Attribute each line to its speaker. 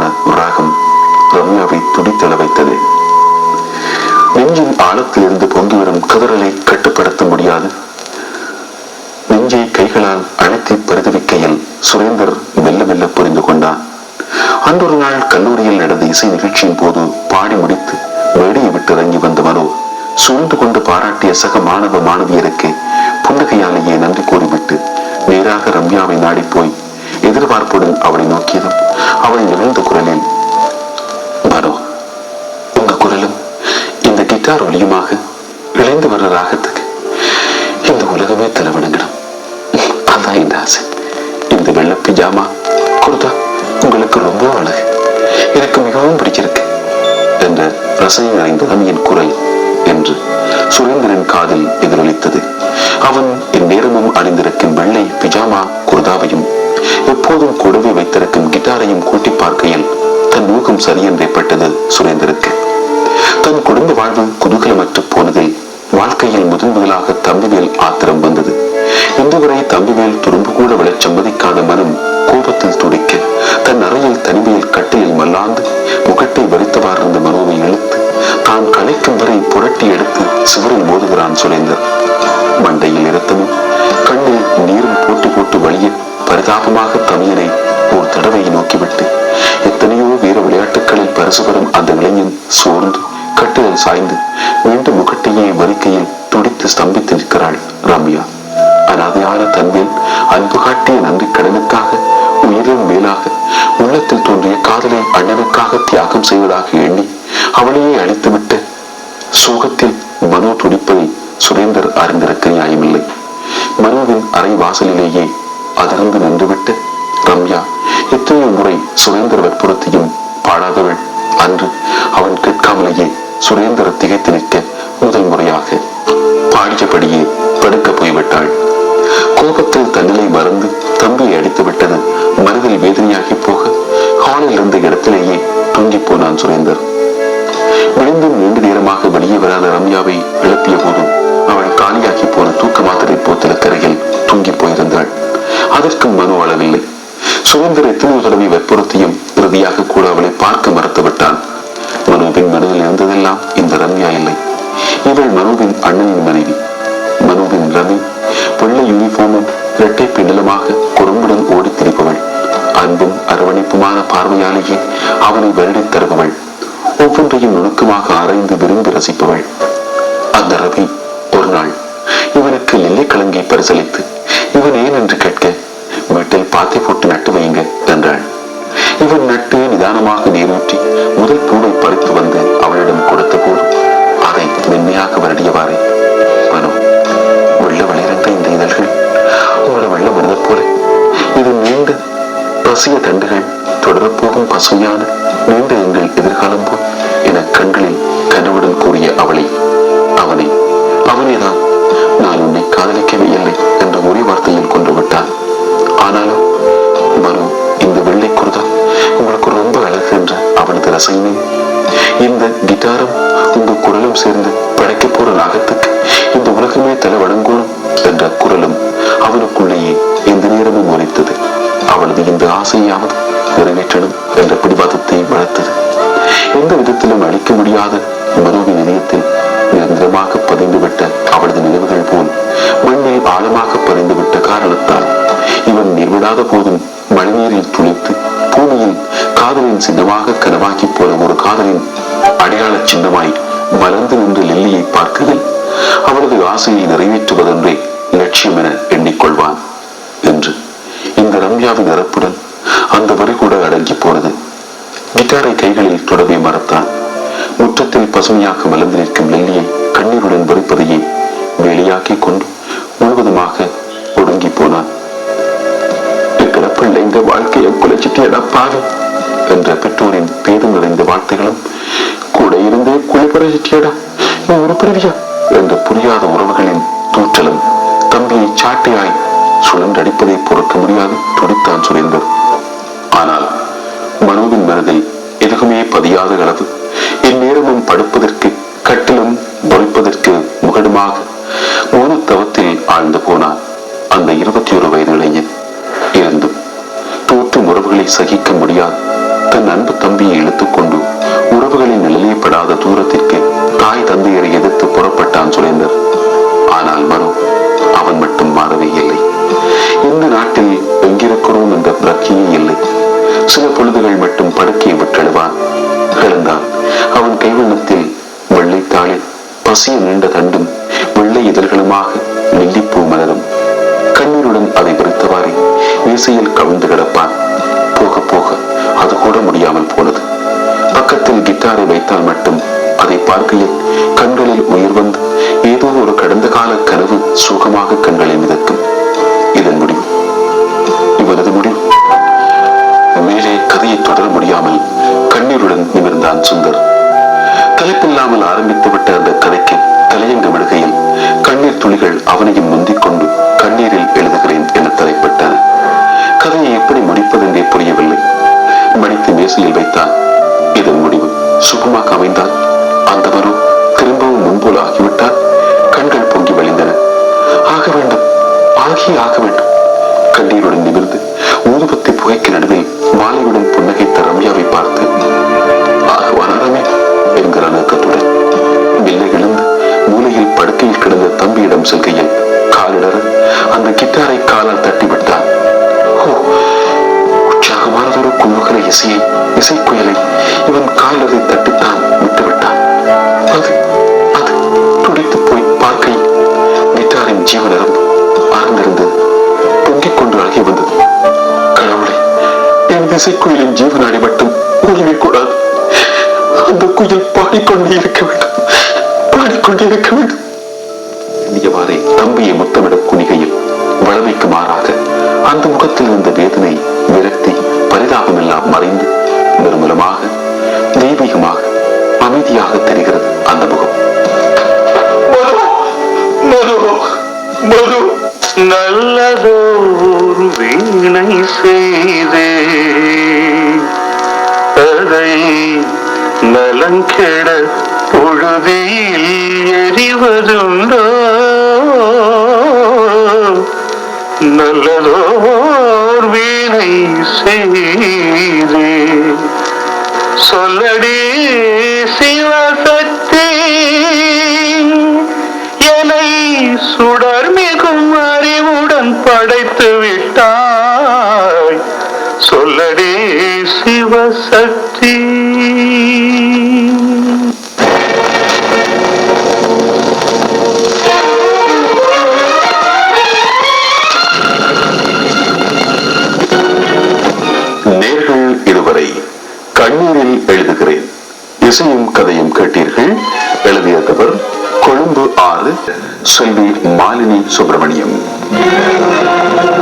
Speaker 1: எடுப்பும் ராகம் ரம்யாவை துடித்தள வைத்தது. நெஞ்சின் ஆழத்திலிருந்து பொங்கி வரும் கதறலை கட்டுப்படுத்த முடியாது. நெஞ்சை கைகளால் அழுத்தி பரிதவிக்கையில் சுரேந்தர் மெல்ல மெல்ல புரிந்து கொண்டான். அன்றொரு நாள் கல்லூரியில் நடந்த இசை நிகழ்ச்சியின் போது பாடி முடித்து மேடையை விட்டு இறங்கி வந்த மனோ சூழ்ந்து கொண்டு பாராட்டிய சக மாணவ மாணவியருக்கு புன்னகையாலேயே நன்றி கூறிவிட்டு நேராக ரம்யாவை நாடி போய் எதிர்பார்ப்புடன் அவளை நோக்கியதும் அவள் நிகழ்ந்த குரலில் மனோ உங்க குரலும் இந்த கிட்டார் ஒளியுமாக இழைந்து வர்ற ராகத்துக்கு இந்த உலகமே தலைவணங்கிடும் அதான் இந்த ஆசை. இந்த வெள்ளை பிஜாமா குர்தா உங்களுக்கு ரொம்ப அழகு. எனக்கு மிகவும் பிடிச்சிருக்கு என்ற ரசனை நிறைந்ததும் என் குரல் என்று சுரேந்திரன் காதில் எதிரொலித்தது. அவன் இந்நேரமும் அணிந்திருக்கும் வெள்ளை பிஜாமா குர்தாவையும் எப்போதும் கொடுவி வைத்திருக்கும் கிட்டாரையும் கூட்டி பார்க்கையில் தன் ஊகம் சரியென்றே பட்டது சுரேந்திருக்கு தன் குடும்ப எடுத்து சுவரில் மோதுகிறான் சுரேந்தர். மண்டையில் இரத்தமும் கண்ணில் நீரும் போட்டு போட்டு வழிய பரிதாபமாக தமியனை ஒரு தடவை நோக்கிவிட்டு எத்தனையோ வீர விளையாட்டுகளில் பரிசு பெறும் அந்த இளைஞன் சோர்ந்து கட்டிலில் சாய்ந்து மீண்டும் முகட்டையே வரிக்கையில் துடித்து ஸ்தம்பித்து நிற்கிறாள் ரம்யா. அனாதையான தன்மேல் அன்பு காட்டிய நன்றி கடனுக்காக அறிந்திருக்க நியாயமில்லை. மனுவின் அறை வாசலிலேயே அதிர்ந்து நின்றுவிட்டு ரம்யா எத்தனையோ முறை சுரேந்தர் வற்புறுத்தியும் பாடாதவள். அன்று அவன் கேட்காமலேயே சுரேந்தர் திகைத்து நிற்க முதல் முறையாக பாடியபடியே படுக்க போய்விட்டாள். கோபத்தில் தன்னிலை மறந்து சுதந்திர எத்தனையோ தடவை வற்புறுத்தியும் இறுதியாக கூட அவளை பார்க்க மறுத்துவிட்டான். மனுவின் மனதில் இருந்ததெல்லாம் இந்த ரம்யா இல்லை. இவள் மனுவின் அண்ணனின் மனைவி. மனுவின் ரவி வெள்ளை யூனிஃபார்மும் இரட்டை பின்னலுமாக குறும்புடன் ஓடித் திரிப்பவள் அன்பும் அரவணைப்புமான பார்வையாலேயே அவனை வருடித் தருபவள். ஒவ்வொன்றையும் நுணுக்கமாக ஆராய்ந்து விரும்பி ரசிப்பவள். அந்த ரவி ஒரு நாள் இவனுக்கு நெல்லை கலங்கை பரிசளித்து இவன் ஏன் என்று கேட்க வீட்டில் பாத்தி போட்டு நிதானமாக நீரூற்றி முதல் பூவை பறித்து வந்து அவளிடம் கொடுத்த போது அதை மென்மையாக வருடியவாறே மனோ வெள்ள வளிர்ந்த இந்த இதழ்கள் உங்களோட வெள்ள மனிதர் போல. இது நீண்ட பசிய தண்டுகள் தொடரப்போகும் பசுமையான நீண்ட எங்கள் எதிர்காலம் போல் என கண்களில் கனவுடன் கூறிய அவளை இந்த கிட்டாரும் உங்க குரலும் சேர்ந்து படைக்க போற நாகத்துக்கு இந்த உலகமே தலை வணங்கணும் என்ற குரலும் அவனுக்குள்ளேயே எந்த நேரமும் ஒலித்தது அவளது இந்த ஆசையாவது நிறைவேற்றணும் என்ற பிடிவாதத்தை வளர்த்தது. எந்த விதத்திலும் அழிக்க முடியாத மனுவின் இதயத்தில் நிரந்தரமாக பதிந்துவிட்ட அவளது நினைவுகள் போல் மண்ணில் ஆழமாக பதிந்துவிட்ட காரணத்தால் இவன் நிர்விடாத போதும் மழைநீரில் துளித்து பூமியில் காதலின் சின்னமாக கனவாக்கி போல ஒரு காதலின் அடையாள சின்னமாய் மலர்ந்து நின்ற லில்லியை பார்க்கையில் அவளது ஆசையை நிறைவேற்றுவதென்றே லட்சியம் என எண்ணிக்கொள்வான் என்று இந்த ரம்யாவின் இறப்புடன் அந்த வரி கூட அடங்கி போனது. கிட்டாரை கைகளில் தொடவே மறத்தான். முற்றத்தில் பசுமையாக மலர்ந்து நிற்கும் லில்லியை கண்ணீருடன் வெறுப்பதையே வெளியாக்கி கொண்டு முழுவதுமாக ஒடுங்கி போனான். எங்கட இந்த வாழ்க்கையை குலைச்சிட்டு பாவி என்ற பெற்றோரின் பேதம் நிறைந்த வார்த்தைகளும் இருந்தே குளிப்படைச்சிட்டியடா ஒரு பிறவியா புரியாத உறவுகளின் தூற்றலும் தம்பியை சாட்டையாய் சுழன்றடிப்பதை பொறுக்க முடியாது துடித்தான் சுரேந்தர். ஆனால் மனோவின் மனதில் எதுவுமே பதியாத அளவு இந்நேரமும் படுப்பதற்கு புறப்பட்டான் சுரேந்தர் ஆனால் மனோ அவன் மட்டும் மாறவே இல்லை. இந்த நாட்டில் எங்கிருக்கிறோம் என்ற பிரச்சனையே இல்லை. சில பொழுதுகள் மட்டும் படுக்கையை விட்டெழுவான். எழுந்தான். அவன் கைவண்ணத்தில் வெள்ளைத்தாளில் பசிய நீண்ட தண்டும் வெள்ளை இதழ்களுமாக நெல்லிப்பூ மலரும். கண்ணீருடன் அதை விரித்தவாறே மீசையில் கவிழ்ந்து கிடப்பான். போக போக அது கூட முடியாமல் போனது. பக்கத்தில் கிட்டாரை வைத்தால் மட்டும் அதை பார்க்கையில் கண்களில் உயிர் வந்து ஏதோ ஒரு கடந்த கால கனவு சுகமாக கண்களை மிதக்கும். இதன் முடிவு. இவனது முடிவு. மேலே கதையை தொடர முடியாமல் கண்ணீருடன் நிமிர்ந்தான் சுந்தர். தலைப்பில்லாமல் ஆரம்பித்துவிட்ட அந்த கதைக்கு தலையங்க விடுகையில் கண்ணீர் துளிகள் அவனையும் முந்திக் கொண்டு கண்ணீரில் ஆகி ஆக வேண்டும் கண்ணீருடன் நிமிர்ந்து ஊதுபத்தி புகைக்கு நடுவே மாலையுடன் புன்னகைத்த ரம்யாவை பார்த்து ஆகுவானமே என்கிற நோக்கத்துடன் மெல்ல எழுந்து மூலையில் படுக்கையில் கிடந்த தம்பியிடம் செல்கையில் காலிடற அந்த கிட்டாரை காலால் தட்டிவிட்டான் ஓ உற்சாகமானதொரு குழுகிற இசையை இசைக்குயலை இவன் காலரை தட்டி பொங்கிக் கொண்டு அழகி வந்தது. கடவுளே என் இசைக்குயிலின் ஜீவனாடி மட்டும் உரிமை கூடாது. அந்த குயில் பாடிக்கொண்டே இருக்க வேண்டும். பாடிக்கொண்டே இருக்க வேண்டும். எவ்வாறே தம்பியை முத்தமிட குனிகையில் வளமைக்கு மாறாக அந்த முகத்தில் இருந்த வேதனை விரக்தி பரிதாபம் எல்லாம் மறைந்து நிர்மலமாக தெய்வீகமாக அமைதியாக தெரிகிறது.
Speaker 2: நல்லதோர் வீணை செய்தே. அதை நலங்கெட பொழுதில் எறிவதுண்டோ நல்லதோர் வீணை செய்தே. சொல்லடி படைத்து விட்டாய். சொல்லடி சிவசக்தி.
Speaker 1: நேர்கள் இதுவரை கண்ணீரில் எழுதுகிறேன். இசையும் கதையும் கேட்டீர்கள். எழுதியவர் கொழும்பு ஆறு செல்வி மாலினி சுப்பிரமணியம். Thank you.